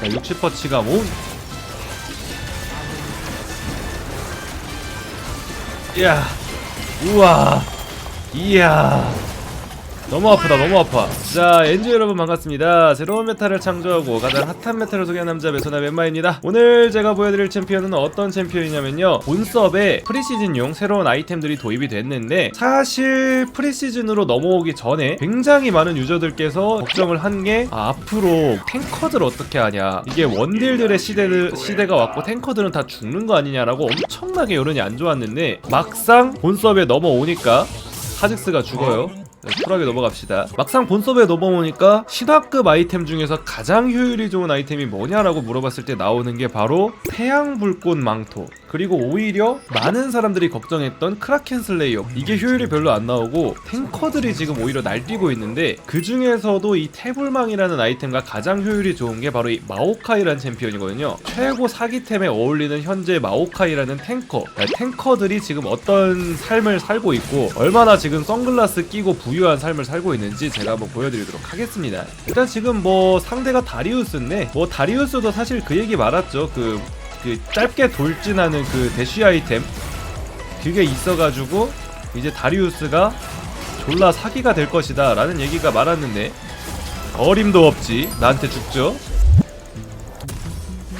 자, 60퍼치가 온. 이야, 우와, 이야. 너무 아프다 너무 아파. 자 엔지 여러분 반갑습니다. 새로운 메타를 창조하고 가장 핫한 메타를 소개한 남자 메소나 웬마입니다. 오늘 제가 보여드릴 챔피언은 어떤 챔피언이냐면요. 본섭에 프리시즌용 새로운 아이템들이 도입이 됐는데 사실 프리시즌으로 넘어오기 전에 굉장히 많은 유저들께서 걱정을 한 게 아, 앞으로 탱커들 어떻게 하냐. 이게 원딜들의 시대, 시대가 왔고 탱커들은 다 죽는 거 아니냐라고 엄청나게 여론이 안 좋았는데 막상 본섭에 넘어오니까 카직스가 죽어요. 네, 쿨하게 넘어갑시다. 막상 본섭에 넘어오니까 신화급 아이템 중에서 가장 효율이 좋은 아이템이 뭐냐라고 물어봤을 때 나오는 게 바로 태양불꽃 망토. 그리고 오히려 많은 사람들이 걱정했던 크라켄 슬레이어. 이게 효율이 별로 안 나오고 탱커들이 지금 오히려 날뛰고 있는데 그 중에서도 이 태불망이라는 아이템과 가장 효율이 좋은 게 바로 이 마오카이라는 챔피언이거든요. 최고 사기템에 어울리는 현재 마오카이라는 탱커. 네, 탱커들이 지금 어떤 삶을 살고 있고 얼마나 지금 선글라스 끼고 부유한 삶을 살고 있는지 제가 한번 보여드리도록 하겠습니다. 일단 지금 뭐 상대가 다리우스인데 뭐 다리우스도 사실 그 얘기 많았죠. 그, 그 짧게 돌진하는 그 대쉬 아이템? 그게 있어가지고 이제 다리우스가 졸라 사기가 될 것이다 라는 얘기가 많았는데 어림도 없지. 나한테 죽죠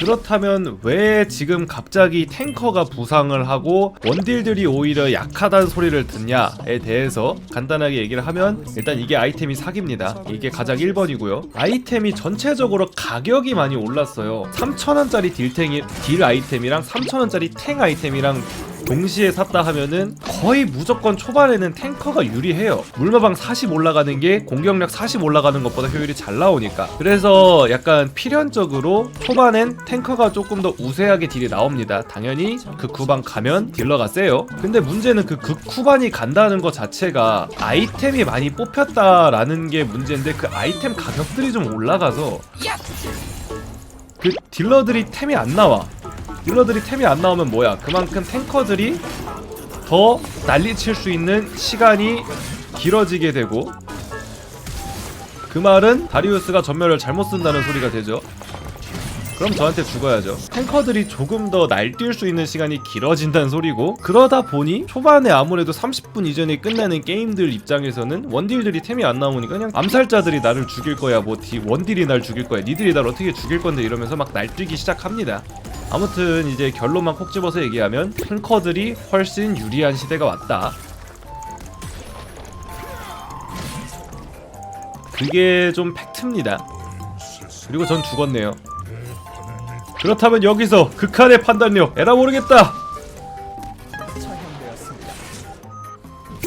그렇다면 왜 지금 갑자기 탱커가 부상을 하고 원딜들이 오히려 약하다는 소리를 듣냐에 대해서 간단하게 얘기를 하면 일단 이게 아이템이 사기입니다. 이게 가장 1번이고요. 아이템이 전체적으로 가격이 많이 올랐어요. 3,000원짜리 딜탱이 딜 아이템이랑 3,000원짜리 탱 아이템이랑 동시에 샀다 하면은 거의 무조건 초반에는 탱커가 유리해요. 물마방 40 올라가는 게 공격력 40 올라가는 것보다 효율이 잘 나오니까. 그래서 약간 필연적으로 초반엔 탱커가 조금 더 우세하게 딜이 나옵니다. 당연히 그 쿠반 가면 딜러가 세요. 근데 문제는 그 극후반이 간다는 것 자체가 아이템이 많이 뽑혔다라는 게 문제인데 그 아이템 가격들이 좀 올라가서 그 딜러들이 템이 안 나와. 딜러들이 템이 안 나오면 뭐야? 그만큼 탱커들이 더 난리칠 수 있는 시간이 길어지게 되고 그 말은 다리우스가 전멸을 잘못 쓴다는 소리가 되죠. 그럼 저한테 죽어야죠. 탱커들이 조금 더 날뛸 수 있는 시간이 길어진다는 소리고 그러다 보니 초반에 아무래도 30분 이전에 끝나는 게임들 입장에서는 원딜들이 템이 안 나오니까 그냥 암살자들이 나를 죽일 거야 뭐 디, 원딜이 날 죽일 거야 니들이 날 어떻게 죽일 건데 이러면서 막 날뛰기 시작합니다. 아무튼 이제 결론만 콕 집어서 얘기하면 탱커들이 훨씬 유리한 시대가 왔다. 그게 좀 팩트입니다. 그리고 전 죽었네요. 그렇다면 여기서 극한의 판단력 에라 모르겠다.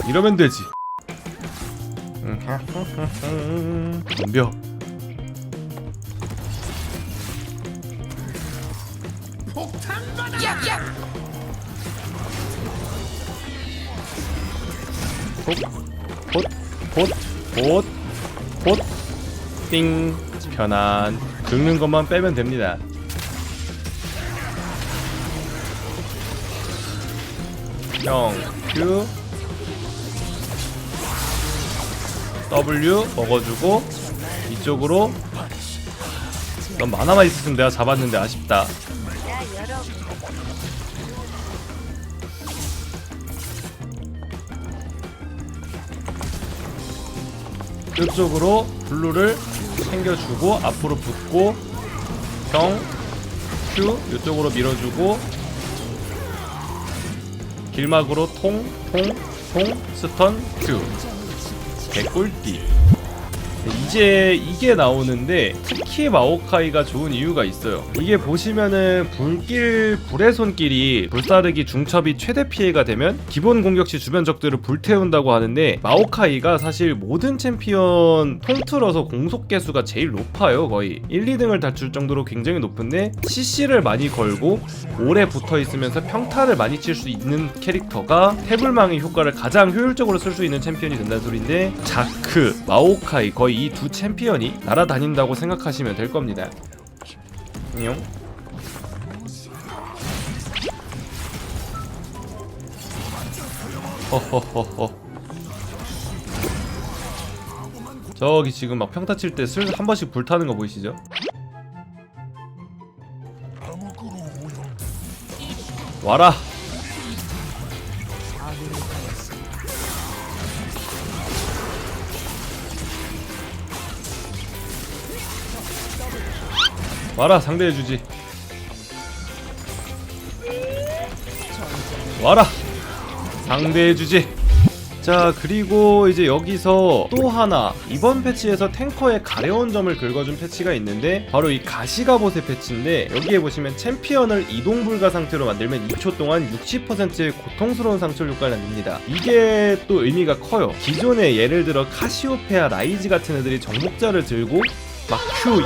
이러면 되지. 덤벼. 봇봇봇봇띵. 편안. 긁는 것만 빼면 됩니다. 형 Q W 먹어주고 이쪽으로. 넌 만화만 있었으면 내가 잡았는데 아쉽다 이쪽으로 블루를 챙겨주고 앞으로 붙고 형 Q 이쪽으로 밀어주고 길막으로 통, 통, 통, 스턴, 큐. 개꿀띠. 이제 이게 나오는데 특히 마오카이가 좋은 이유가 있어요. 이게 보시면은 불길 불의 손길이 불사르기 중첩이 최대 피해가 되면 기본 공격 시 주변 적들을 불태운다고 하는데 마오카이가 사실 모든 챔피언 통틀어서 공속 개수가 제일 높아요 거의 1, 2등을 다출 정도로 굉장히 높은데 CC를 많이 걸고 오래 붙어 있으면서 평타를 많이 칠 수 있는 캐릭터가 태블망의 효과를 가장 효율적으로 쓸 수 있는 챔피언이 된다는 소리인데 자크, 마오카이 거의 이 두 챔피언이 날아다닌다고 생각하시면 될 겁니다. 용 허허허허. 저기 지금 막 평타 칠 때 슬 한 번씩 불타는 거 보이시죠? 와라! 와라 상대해주지. 와라 상대해주지. 자 그리고 이제 여기서 또 하나. 이번 패치에서 탱커의 가려운 점을 긁어준 패치가 있는데 바로 이 가시가봇의 패치인데 여기에 보시면 챔피언을 이동 불가 상태로 만들면 2초 동안 60%의 고통스러운 상처 효과를 남깁니다. 이게 또 의미가 커요. 기존에 예를 들어 카시오페아 라이즈 같은 애들이 정복자를 들고 막 Q, 2, 2,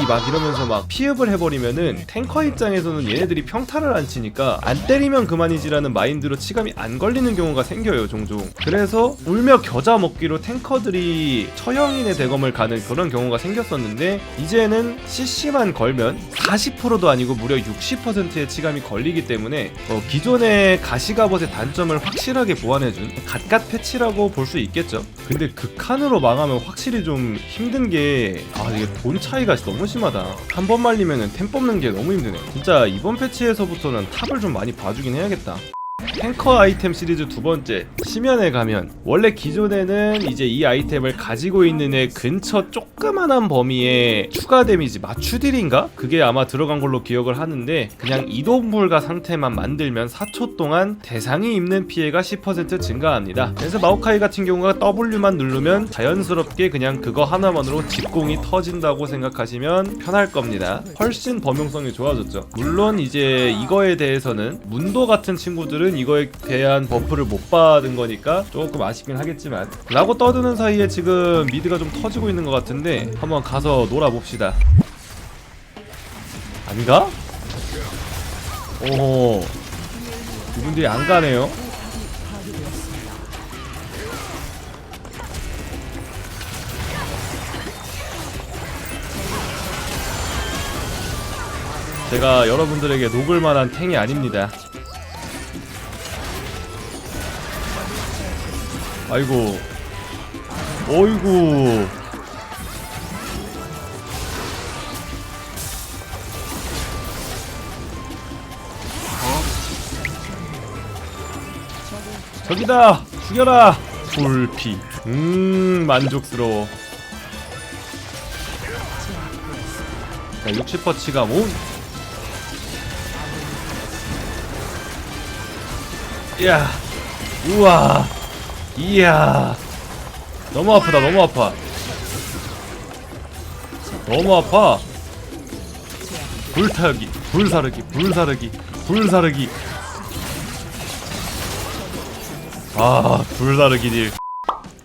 2, 2, 막 이러면서 막 피흡을 해버리면은 탱커 입장에서는 얘네들이 평타를 안 치니까 안 때리면 그만이지라는 마인드로 치감이 안 걸리는 경우가 생겨요 종종. 그래서 울며 겨자 먹기로 탱커들이 처형인의 대검을 가는 그런 경우가 생겼었는데 이제는 CC만 걸면 40%도 아니고 무려 60%의 치감이 걸리기 때문에 어, 기존의 가시가봇의 단점을 확실하게 보완해준 갓갓 패치라고 볼 수 있겠죠. 근데 극한으로 망하면 확실히 좀 힘든 게아 이게 돈 차이가 너무 심하다. 한 번 말리면은 템 뽑는 게 너무 힘드네 진짜 이번 패치에서부터는 탑을 좀 많이 봐주긴 해야겠다 탱커 아이템 시리즈 두 번째 심연에 가면 원래 기존에는 이제 이 아이템을 가지고 있는 애 근처 조그만한 범위에 추가 데미지 마추딜인가? 그게 아마 들어간 걸로 기억을 하는데 그냥 이동 불가 상태만 만들면 4초 동안 대상이 입는 피해가 10% 증가합니다. 그래서 마오카이 같은 경우가 W만 누르면 자연스럽게 그냥 그거 하나만으로 직공이 터진다고 생각하시면 편할 겁니다. 훨씬 범용성이 좋아졌죠. 물론 이제 이거에 대해서는 문도 같은 친구들은 이거 에 대한 버프를 못 받은 거니까 조금 아쉽긴 하겠지만 라고 떠드는 사이에 지금 미드가 좀 터지고 있는 것 같은데 한번 가서 놀아봅시다. 안 가? 오호. 이분들이 안 가네요. 제가 여러분들에게 녹을 만한 탱이 아닙니다 아이고. 어이구. 저기다. 죽여라. 불피. 음 만족스러워. 자 60퍼치가 온. 이야. 우와 이야. 너무 아프다 너무 아파. 너무 아파. 불타기 불사르기 불사르기 불사르기. 아 불사르기 딜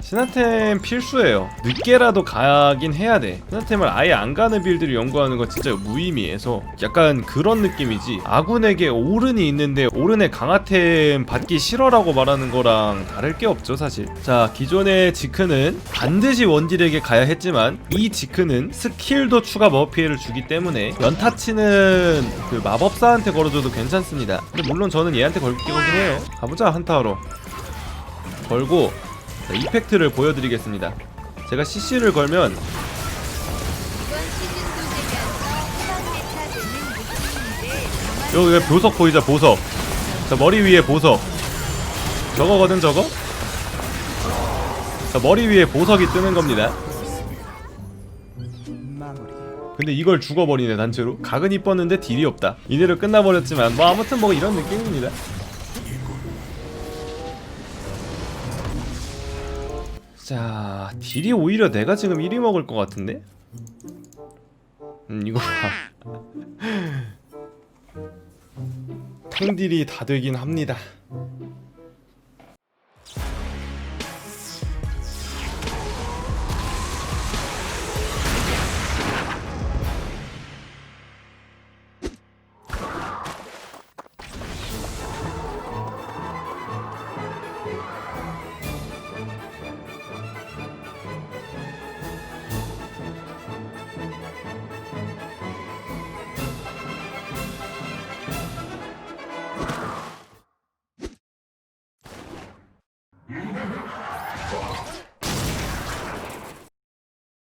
신화템 필수예요. 늦게라도 가긴 해야 돼. 신화템을 아예 안 가는 빌드를 연구하는 건 진짜 무의미해서 약간 그런 느낌이지. 아군에게 오른이 있는데 오른의 강화템 받기 싫어라고 말하는 거랑 다를 게 없죠 사실. 자 기존의 지크는 반드시 원딜에게 가야 했지만 이 지크는 스킬도 추가 버프 피해를 주기 때문에 연타치는 그 마법사한테 걸어줘도 괜찮습니다. 근데 물론 저는 얘한테 걸 거긴 해요. 가보자 한타하러. 걸고 자, 이펙트를 보여드리겠습니다. 제가 CC를 걸면 여기 보석 보이자 보석. 자 머리 위에 보석. 저거거든 저거? 자 머리 위에 보석이 뜨는 겁니다. 근데 이걸 죽어버리네 단체로 각은 이뻤는데 딜이 없다 이대로 끝나버렸지만 뭐 아무튼 뭐 이런 느낌입니다 자 딜이 오히려 내가 지금 1위 먹을 것 같은데? 음 이거 봐 탱딜이 다 되긴 합니다